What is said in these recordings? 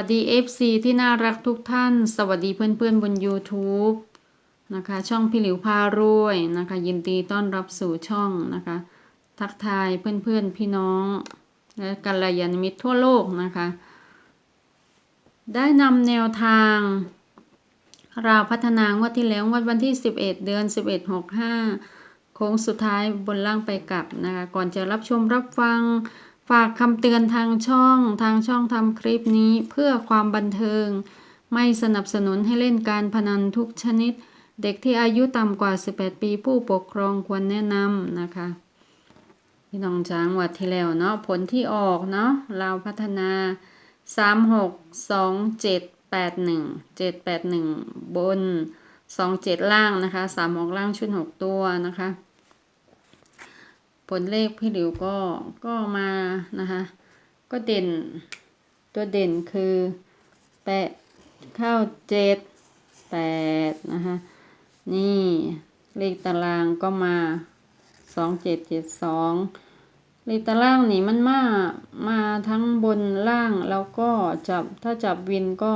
สวัสดี FC ที่น่ารักทุกท่าน สวัสดีเพื่อนๆบน YouTube นะคะ ช่องพี่หลิวพารวยนะคะ ยินดีต้อนรับสู่ช่องนะคะ ทักทายเพื่อนๆพี่น้องและกัลยาณมิตรทั่วโลกนะคะ ได้นำแนวทาง เราพัฒนางวดที่แล้วงวดวันที่ 11 เดือน 11 65 โค้งสุดท้ายบนล่างไปกลับนะคะ ก่อนจะรับชมรับฟัง ฝากคำเตือนทางช่องทางช่องทำคลิปนี้เพื่อความบันเทิง ไม่สนับสนุนให้เล่นการพนันทุกชนิด เด็กที่อายุต่ำกว่า 18 ปีผู้ปกครองควรแนะนำนะคะ พี่น้องช้างวัดที่แล้วเนาะผลที่ออกเนาะเราพัฒนา 3 6 2 7 8 1 7 8 1 บน 2 7 ล่างนะคะ3 6ล่างชุด 6 ตัวนะคะ ผลเลขพี่หลิวก็ก็มานะคะ ก็เด่นตัวเด่นคือแปดเข้าเจ็ดแปดนะคะนี่เลขตารางก็มาสองเจ็ดเจ็ดสองเลขตารางนี่มันมามาทั้งบนล่างแล้วก็จับถ้าจับวินก็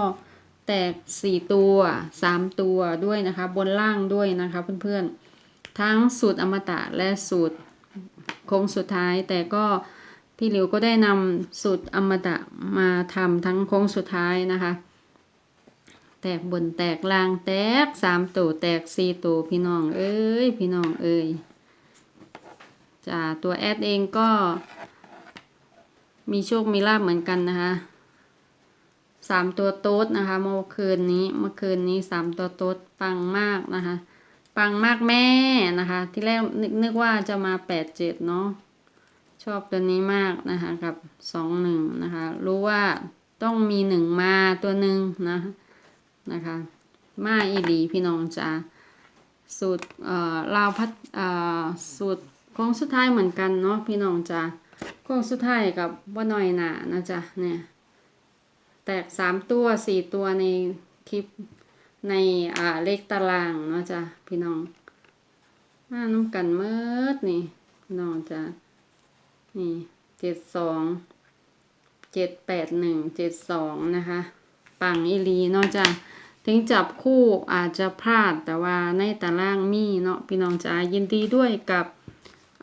แตกสี่ตัวสามตัวด้วยนะคะ บนล่างด้วยนะคะเพื่อนๆ ทั้งสูตรอมตะและสูตร โค้งสุดท้าย แต่ก็พี่หลิวก็ได้นำสูตรอมตะมาทำทั้งโค้งสุดท้ายนะคะ แตกบนแตกล่างแตกสามตัวแตกสี่ตัวพี่น้องเอ้ยพี่น้องเอ้ยจ้าตัวแอดเองก็ มีโชคมีลาบเหมือนกันนะคะสามตัวโต๊ดนะคะ เมื่อคืนนี้เมื่อคืนนี้สามตัวโต๊ดปังมากนะคะ ปังมากแม่นะคะ ที่แรกนึกนึกว่าจะมาแปดเจ็ดเนาะชอบตัวนี้มากนะคะกับสองหนึ่งนะคะ รู้ว่าต้องมีหนึ่งมาตัวหนึ่งนะนะคะ มาอีดีพี่น้องจ้าสูตรเอ่อลาวพัดเอ่อสูตรของสุดท้ายเหมือนกันเนาะพี่น้องจ้าของสุดท้ายกับว่าน้อยหนานะจ๊ะเนี่ยแตกสามตัวสี่ตัวในคลิป ในอ่าเลขตารางเนาะจ้ะพี่น้องมาน้ำกันเมิดนี่พี่น้องจ้ะนี่เจ็ดสองเจ็ดแปดหนึ่งเจ็ดสองนะคะปังอีลีเนาะจ้ะถึงจับคู่อาจจะพลาดแต่ว่าในตารางมีเนาะพี่น้องจ้ายินดีด้วยกับ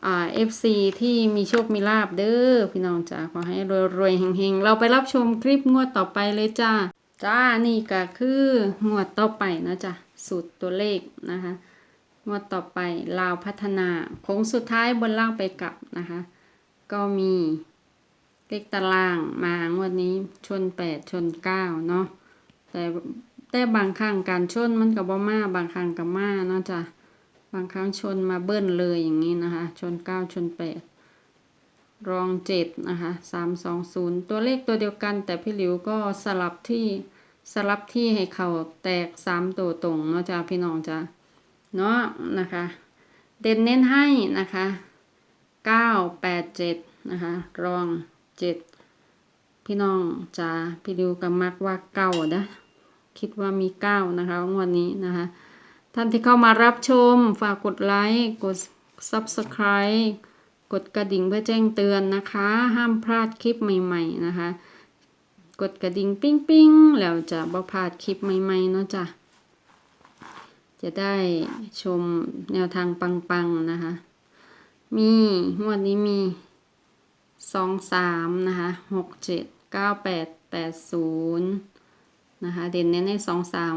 อ่า FC ที่มีโชคมีลาบเด้อพี่น้องจ้าขอให้รวยๆเฮงๆ เราไปรับชมคลิปงวดต่อไปเลยจ้า จ้า นี่ก็คืองวดต่อไปนะจ๊ะ สูตรตัวเลขนะคะงวดต่อไปลาวพัฒนาโค้งสุดท้ายบนล่างไปกลับนะคะ ก็มีเลขตารางมางวดนี้ชนแปดชนเก้าเนาะ แต่แต่บางครั้งการชนมันกับบ่มาบางครั้งกับมาเนาะจ้ะ บางครั้งชนมาเบิ้ลเลยอย่างนี้นะคะ ชนเก้าชนแปดรองเจ็ดนะคะสามสองศูนย์ตัวเลขตัวเดียวกัน แต่พี่หลิวก็สลับที่ สลับที่ให้เขาแตกสามตัวตรงเนาะจ้าพี่น้องจ้าเนาะนะคะ เด่นเน้นให้นะคะเก้าแปดเจ็ดนะคะรองเจ็ดพี่น้องจ้าพี่หลิวก็มักว่าเก้านะคิดว่ามีเก้านะคะงวันนี้นะคะ ท่านที่เข้ามารับชม ฝากกดไลค์กด Subscribe กดกระดิ่งเพื่อแจ้งเตือนนะคะ ห้ามพลาดคลิปใหม่ ๆ นะคะ กดกระดิ่งปิ้งปิ้งแล้วจะบ่พลาดคลิปใหม่ๆเนาะจ้ะจะได้ชมแนวทางปังๆนะคะ มีงวดนี้มีสองสามนะคะหกเจ็ดเก้าแปดแปดศูนย์นะคะเด่นเน้นให้สองสาม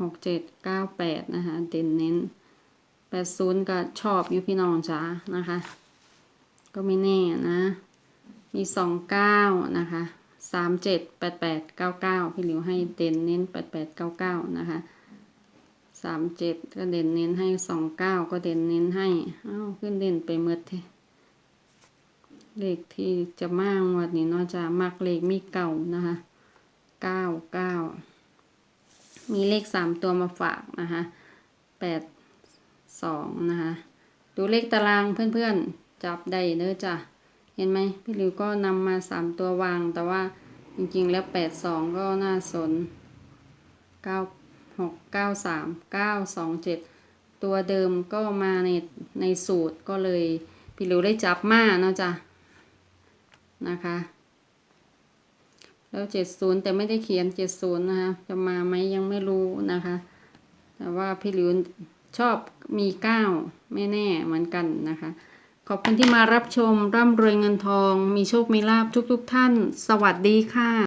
หกเจ็ดเก้าแปดนะคะเด่นเน้นแปดศูนย์ก็ชอบอยู่พี่น้องจ้านะคะ ก็ไม่แน่นะ มีสองเก้านะคะ สามเจ็ดแปดแปดเก้าเก้าพี่หลิวให้เด่นเน้นแปดแปดเก้าเก้านะคะสามเจ็ดก็เด่นเน้นให้สองเก้าก็เด่นเน้นให้อ้าวขึ้นเด่นไปเมื่อเทเลขที่จะมากวันนี้นาะจะมักเลขมีเก่านะคะเก้าเก้ามีเลขสามตัวมาฝากนะคะแปดสองนะคะ ดูเลขตารางเพื่อนๆ จับได้เด้อจ้ะ เห็นไหมพี่หลิวก็นำมาสามตัววาง แต่ว่าจริงๆแล้วแปดสองก็น่าสนเก้าหกเก้าสามเก้าสองเจ็ดตัวเดิมก็มาในในสูตรก็เลย พี่หลิวได้จับมาเนาะจ้ะนะคะ แล้วเจ็ดศูนย์แต่ไม่ได้เขียนเจ็ดศูนย์นะคะจะมาไหมยังไม่รู้นะคะ แต่ว่าพี่หลิวชอบมีเก้าไม่แน่เหมือนกันนะคะ ขอบคุณที่มารับชมร่ำรวยเงินทอง มีโชค มีลาบทุกๆทท่าน สวัสดีค่ะ